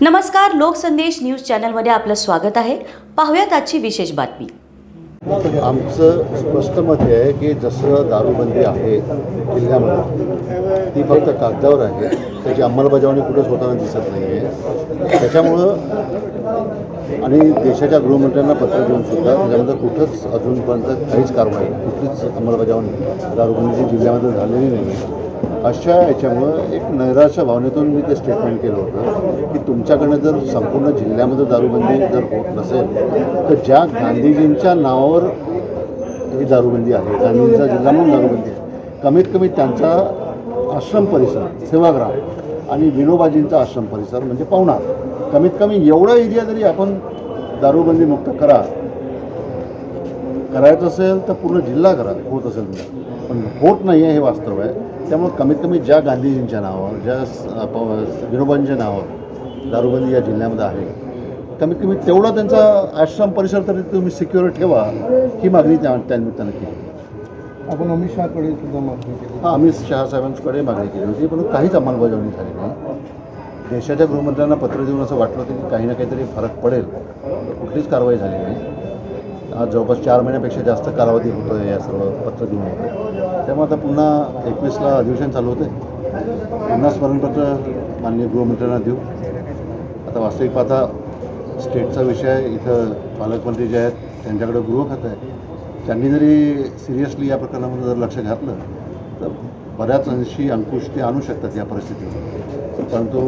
नमस्कार लोकसंदेश न्यूज चॅनलमध्ये आपलं स्वागत आहे. पाहूयात आजची विशेष बातमी. आमचं स्पष्ट मत हे आहे की जसं दारूबंदी आहे जिल्ह्यामध्ये ती फक्त कागदावर आहे त्याची अंमलबजावणी कुठंच होताना दिसत नाही आहे त्याच्यामुळं आणि देशाच्या गृहमंत्र्यांना पत्र देऊन सुद्धा त्याच्यामध्ये कुठंच अजूनपर्यंत काहीच कारवाई कुठलीच अंमलबजावणी दारूबंदीची जिल्ह्यामध्ये झालेली नाही आहे अशा याच्यामुळं एक नैराश्य भावनेतून मी ते स्टेटमेंट केलं होतं की तुमच्याकडनं जर संपूर्ण जिल्ह्यामध्ये दारूबंदी जर होत नसेल तर ज्या गांधीजींच्या नावावर ही दारूबंदी आहे गांधींचा जिल्हा म्हणून दारूबंदी आहे कमीत कमी त्यांचा आश्रम परिसर सेवाग्राम आणि विनोबाजींचा आश्रम परिसर म्हणजे पावणार कमीत कमी एवढा एरिया जरी आपण दारूबंदी मुक्त करा करायचं असेल तर पूर्ण जिल्हा करा होत असेल. तर पण होत नाही आहे हे वास्तव आहे. त्यामुळे कमीत कमी ज्या गांधीजींच्या नावावर ज्या विनोबांच्या नावावर दारूबंदी या जिल्ह्यामध्ये आहे कमीत कमी तेवढा त्यांचा आश्रम परिसर तरी तुम्ही सिक्युअर ठेवा ही मागणी त्या त्यानिमित्तानं केली. आपण अमित शहाकडे सुद्धा मागणी केली. हा अमित शहा साहेबांकडे मागणी केली होती पण काहीच अंमलबजावणी झाली नाही. देशाच्या गृहमंत्र्यांना पत्र देऊन असं वाटलं होतं की काही ना काहीतरी फरक पडेल कुठलीच कारवाई झाली नाही. आज जवळपास चार महिन्यापेक्षा जास्त कालावधी होतो आहे या सर्व पत्र घेऊन होते त्यामुळे आता पुन्हा एकवीसला अधिवेशन चालू होते पुन्हा स्मरणपत्र माननीय गृहमंत्र्यांना देऊ. आता वास्तविक पाहता स्टेटचा विषय इथं पालकमंत्री जे आहेत त्यांच्याकडे गृह खातं आहे. त्यांनी जरी सिरियसली या प्रकरणामध्ये जर लक्ष घातलं तर बऱ्याच अंशी अंकुश ते आणू शकतात या परिस्थितीत परंतु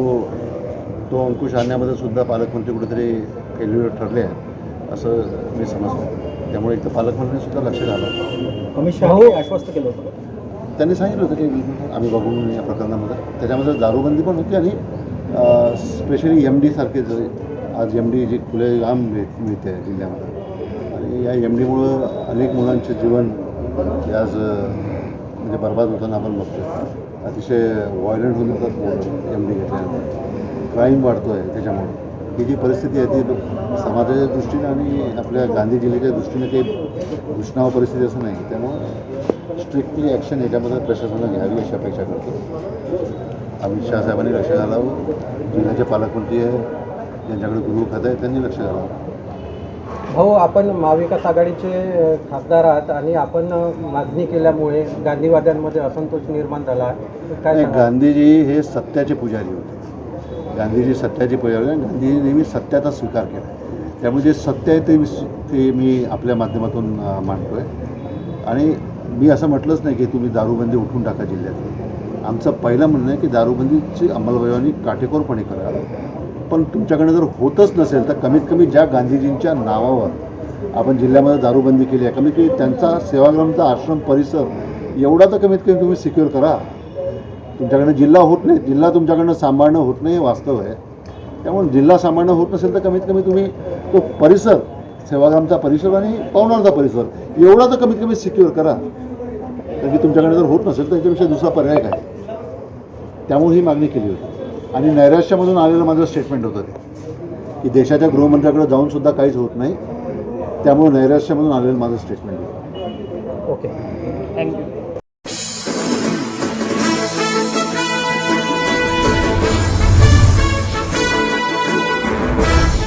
तो अंकुश आणण्यामध्ये सुद्धा पालकमंत्री कुठेतरी फेल्युअर ठरले आहेत. असं मी समजतो. त्यामुळे एक तर पालकमंत्र्यांनी सुद्धा लक्ष घालावं. अमित शहाने आश्वस्त केलं होतं त्यांनी सांगितलं होतं की आम्ही बघू म्हणून या प्रकरणामध्ये. त्याच्यामध्ये दारूबंदी पण होती आणि स्पेशली एम डीसारखे जे आज एम डी जी खुलेआम मिळ- मिळते आहे जिल्ह्यामध्ये. आणि या एम डीमुळं अनेक मुलांचे जीवन आज म्हणजे बर्बाद होताना आपण बघतो अतिशय व्हायलंट होऊन जातात एम डी घेतल्यानंतर. क्राईम वाढतो आहे त्याच्यामुळं. ही जी परिस्थिती आहे ती समाजाच्या दृष्टीने आणि आपल्या गांधी जिल्ह्याच्या दृष्टीने काही दुष्णाव परिस्थिती असं नाही. त्यामुळं स्ट्रिक्टली ॲक्शन याच्यामध्ये प्रशासनानं घ्यावी अशी अपेक्षा करतो. अमित शहा साहेबांनी लक्ष घालावं. जिल्ह्याचे पालकमंत्री आहे ज्यांच्याकडे गृह खातं आहे त्यांनी लक्ष घालावं. भाऊ आपण महाविकास आघाडीचे खासदार आहात आणि आपण मागणी केल्यामुळे गांधीवाद्यांमध्ये असंतोष निर्माण झाला. काय? गांधीजी हे सत्याचे पुजारी होते. गांधीजी सत्याचे परिवार आणि गांधीजी नेहमी सत्याचा स्वीकार केला. त्यामुळे जे सत्य आहे ते मी ते मी आपल्या माध्यमातून मांडतो आहे आणि मी असं म्हटलंच नाही की तुम्ही दारूबंदी उठून टाका जिल्ह्यात. आमचं पहिलं म्हणणं आहे की दारूबंदीची अंमलबजावणी काटेकोरपणे करा. पण तुमच्याकडे जर होतच नसेल तर कमीत कमी ज्या गांधीजींच्या नावावर आपण जिल्ह्यामध्ये दारूबंदी केली आहे कमीत कमी त्यांचा सेवाग्रामचा आश्रम परिसर एवढा तर कमीत कमी तुम्ही सिक्युअर करा. तुमच्याकडनं जिल्हा होत नाही जिल्हा तुमच्याकडनं सांभाळणं होत नाही हे वास्तव आहे. त्यामुळे जिल्हा सांभाळणं होत नसेल तर कमीत कमी तुम्ही तो परिसर सेवाग्रामचा परिसर आणि पवनारचा परिसर एवढा तर कमीत कमी सिक्युअर करा. कारण की तुमच्याकडे जर होत नसेल तर याच्यापेक्षा दुसरा पर्याय काय? त्यामुळे ही मागणी केली होती. आणि नैराश्यामधून आलेलं माझं स्टेटमेंट होतं ते. की देशाच्या गृहमंत्र्याकडे जाऊनसुद्धा काहीच होत नाही. त्यामुळे नैराश्यामधून आलेलं माझं स्टेटमेंट होतं. Okay thank you